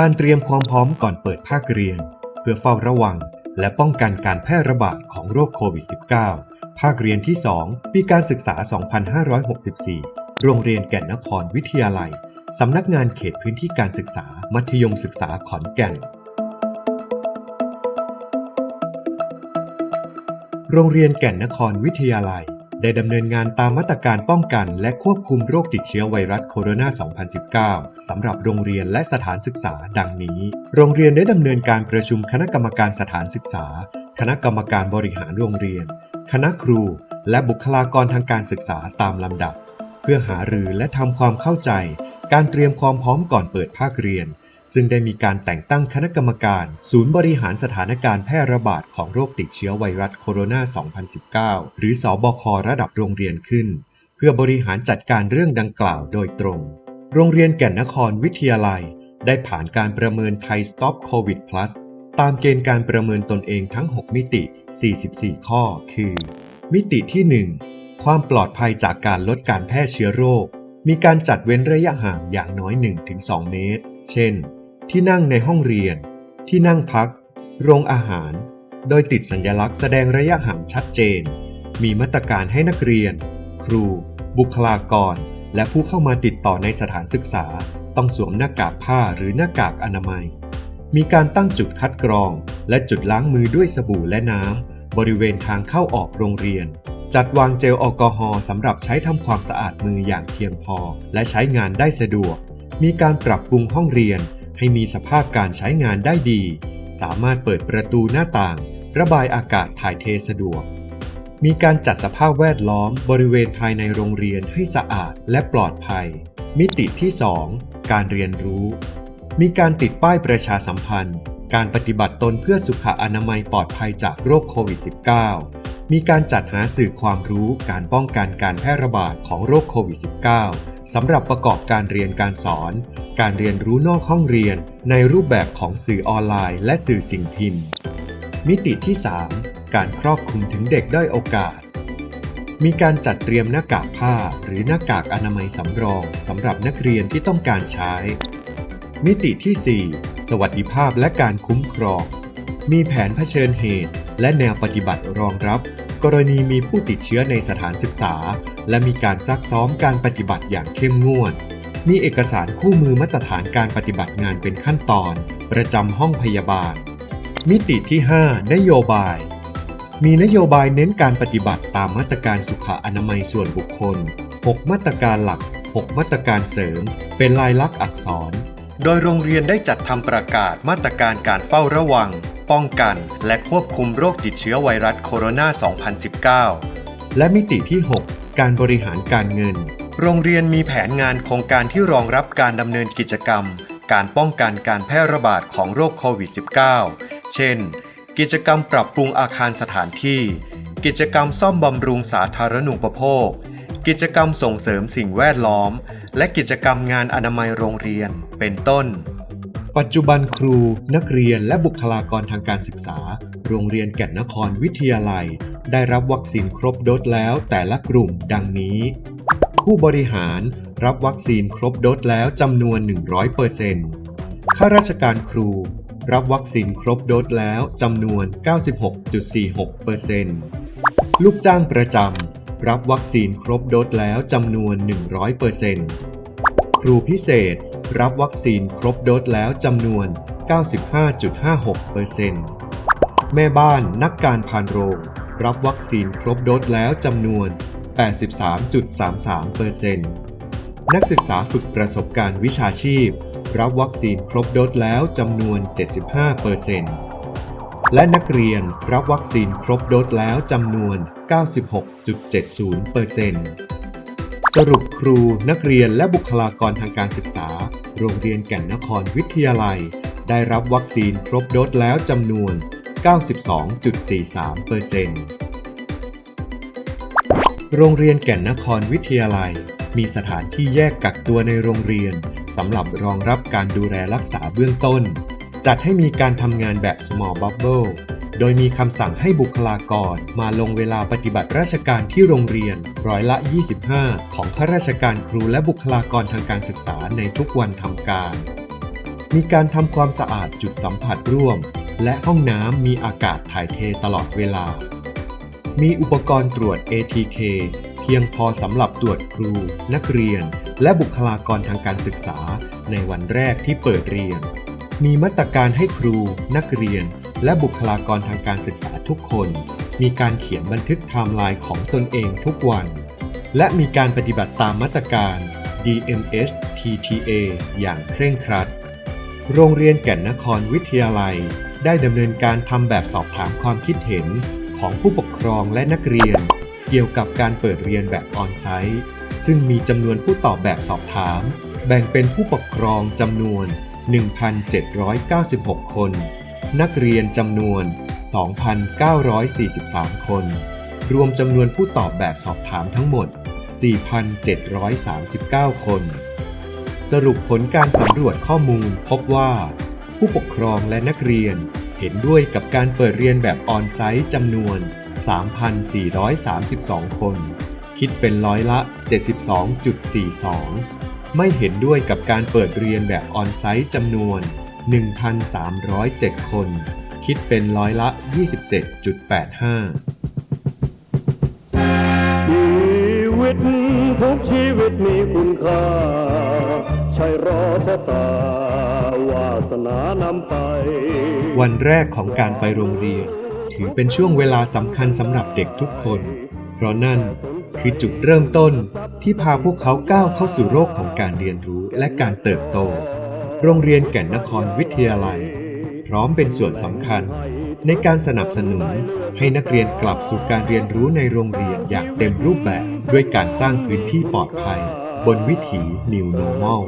การเตรียมความพร้อมก่อนเปิดภาคเรียน เพื่อเฝ้าระวัง และป้องกันการแพร่ระบาดของโรคโควิด -19 ภาคเรียนที่ 2 ปีการศึกษา 2564 โรงเรียนแก่นนครวิทยาลัย สำนักงานเขตพื้นที่การศึกษา มัธยมศึกษาขอนแก่น โรงเรียนแก่นนครวิทยาลัย ได้ดำเนินงานตามมาตรการป้องกัน และควบคุมโรคติดเชื้อไวรัสโคโรนา 2019 สำหรับโรงเรียนและสถานศึกษาดังนี้ โรงเรียนได้ดำเนินการประชุมคณะกรรมการสถานศึกษา คณะกรรมการบริหารโรงเรียน คณะครู และบุคลากรทางการศึกษาตามลำดับ เพื่อหารือและทำความเข้าใจ การเตรียมความพร้อมก่อนเปิดภาคเรียน ซึ่งได้มีการแต่งตั้งคณะกรรมการ ศูนย์บริหารสถานการณ์แพร่ระบาดของโรคติดเชื้อไวรัสโคโรนา 2019 หรือสอบคระดับโรงเรียนขึ้น เพื่อบริหารจัดการเรื่องดังกล่าวโดยตรง โรงเรียนแก่นนครวิทยาลัย ได้ผ่านการประเมินไทย Stop COVID Plus ตามเกณฑ์การประเมินตนเองทั้ง 6 มิติ 44 ข้อ คือ มิติที่ 1 ความปลอดภัยจากการลดการแพร่เชื้อโรค มีการจัดเว้นระยะห่างอย่างน้อย 1-2 เมตร เช่น ที่นั่งในห้องเรียน ที่นั่งพัก โรงอาหาร โดยติดสัญลักษณ์แสดงระยะห่างชัดเจน มีมาตรการให้นักเรียน ครู บุคลากร และผู้เข้ามาติดต่อในสถานศึกษา ต้องสวมหน้ากากผ้าหรือหน้ากากอนามัย มีการตั้งจุดคัดกรอง และจุดล้างมือด้วยสบู่และน้ำบริเวณทางเข้าออกโรงเรียนจัดวางเจลแอลกอฮอล์สำหรับใช้ทำความสะอาดมืออย่างเพียงพอ และใช้งานได้สะดวก มีการปรับปรุงห้องเรียนให้มีสภาพการใช้งานได้ดี สามารถเปิดประตูหน้าต่าง ระบายอากาศถ่ายเทสะดวก มีการจัดสภาพแวดล้อมบริเวณภายในโรงเรียนให้สะอาดและปลอดภัย มิติที่ 2 การเรียนรู้ มีการติดป้ายประชาสัมพันธ์ การปฏิบัติตนเพื่อสุขอนามัยปลอดภัยจากโรคโควิด -19 มีการจัดหาสื่อความรู้การป้องกันการแพร่ระบาดของโรคโควิด -19 สำหรับประกอบการเรียนการสอน การเรียนรู้นอกห้องเรียน ในรูปแบบของสื่อออนไลน์ และสื่อสิ่งพิมพ์ มิติที่ 3 การครอบคลุมถึงเด็กด้อยโอกาส มีการจัดเตรียมหน้ากากผ้า หรือหน้ากากอนามัยสำรองสำหรับนักเรียนที่ต้องการใช้ มิติที่ 4 สวัสดิภาพและการคุ้มครองมีแผนเผชิญเหตุ และแนวปฏิบัติรองรับ กรณีมีผู้ติดเชื้อในสถานศึกษา และมีการซักซ้อมการปฏิบัติอย่างเข้มงวด มีเอกสารคู่มือมาตรฐานการปฏิบัติงานเป็นขั้นตอน ประจำห้องพยาบาล มิติที่ 5 นโยบาย มีนโยบายเน้นการปฏิบัติตามมาตรการสุขอนามัยส่วนบุคคล 6 มาตรการหลัก 6 มาตรการเสริม เป็นลายลักษณ์อักษร โดยโรงเรียนได้จัดทำประกาศมาตรการการเฝ้าระวัง ป้องกัน และควบคุมโรคติดเชื้อไวรัสโคโรนา 2019 และมิติที่ 6 การบริหารการเงิน โรงเรียนมีแผนงานโครงการที่รองรับการดำเนินกิจกรรม การป้องกันการแพร่ระบาดของโรคโควิด -19 เช่น กิจกรรมปรับปรุงอาคารสถานที่ กิจกรรมซ่อมบำรุงสาธารณูปโภค กิจกรรมส่งเสริมสิ่งแวดล้อม และกิจกรรมงานอนามัยโรงเรียน เป็นต้น ปัจจุบันครู นักเรียนและบุคลากรทางการศึกษา โรงเรียนแก่นนครวิทยาลัย ได้รับวัคซีนครบโดสแล้วแต่ละกลุ่มดังนี้ ผู้บริหารรับวัคซีนครบโดสแล้วจำนวน 100%ข้าราชการครู รับวัคซีนครบโดสแล้วจำนวน 96.46%ลูกจ้างประจำรับวัคซีนครบโดสแล้วจำนวน 100% ครูพิเศษ รับวัคซีนครบโดสแล้วจำนวน 95.56%แม่บ้านนักการพานโรง รับวัคซีนครบโดสแล้วจำนวน 83.33%นักศึกษาฝึกประสบการณ์วิชาชีพ รับวัคซีนครบโดสแล้วจำนวน 75%และนักเรียนรับวัคซีนครบโดสแล้วจำนวน 96.70% สรุปครูนักเรียนและบุคลากรทางการศึกษา โรงเรียนแก่นนครวิทยาลัย ได้รับวัคซีนครบโดสแล้วจำนวน 92.43%โรงเรียนแก่นนครวิทยาลัย มีสถานที่แยกกักตัวในโรงเรียนสำหรับรองรับการดูแลรักษาเบื้องต้น จัดให้มีการทำงานแบบ small bubble โดยมีคำสั่งให้บุคลากรมาลงเวลาปฏิบัติราชการที่โรงเรียนร้อยละ 25 ของข้าราชการครูและบุคลากรทางการศึกษาในทุกวันทำการ มีการทำความสะอาดจุดสัมผัสร่วม และห้องน้ำมีอากาศถ่ายเทตลอดเวลา มีอุปกรณ์ตรวจ ATK เพียงพอสำหรับตรวจครู นักเรียน และบุคลากรทางการศึกษา ในวันแรกที่เปิดเรียน มีมาตรการให้ครู นักเรียน และบุคลากรทางการศึกษาทุกคน มีการเขียนบันทึกไทม์ไลน์ของตนเองทุกวัน และมีการปฏิบัติตามมาตรการ DMH PTA อย่างเคร่งครัด โรงเรียนแก่นนครวิทยาลัย ได้ดำเนินการทำแบบสอบถามความคิดเห็นของผู้ปกครองและนักเรียน เกี่ยวกับการเปิดเรียนแบบออนไซต์ ซึ่งมีจำนวนผู้ตอบแบบสอบถาม แบ่งเป็นผู้ปกครองจำนวน 1,796 คน นักเรียนจำนวน 2,943 คน รวมจำนวนผู้ตอบแบบสอบถามทั้งหมด 4,739 คน สรุปผลการสำรวจข้อมูลพบว่า ผู้ปกครองและนักเรียนเห็นด้วยกับการเปิดเรียนแบบออนไซต์จำนวน 3,432 คน คิดเป็นร้อยละ 72.42 ไม่เห็นด้วยกับการเปิดเรียนแบบออนไซต์จำนวน 1,307 คน คิดเป็นร้อยละ 27.85 ชีวิตทุกชีวิตมีคุณค่า ใช่รอชะตาวาสนานำไป วันแรกของการไปโรงเรียน ถือเป็นช่วงเวลาสำคัญสำหรับเด็กทุกคน เพราะนั่นคือจุดเริ่มต้นที่พาพวกเขาก้าวเข้าสู่โลกของการเรียนรู้และการเติบโต โรงเรียนแก่นนครวิทยาลัย พร้อมเป็นส่วนสำคัญในการสนับสนุนให้นักเรียนกลับสู่การเรียนรู้ในโรงเรียนอย่างเต็มรูปแบบ ด้วยการสร้างพื้นที่ปลอดภัย บนวิถี New Normal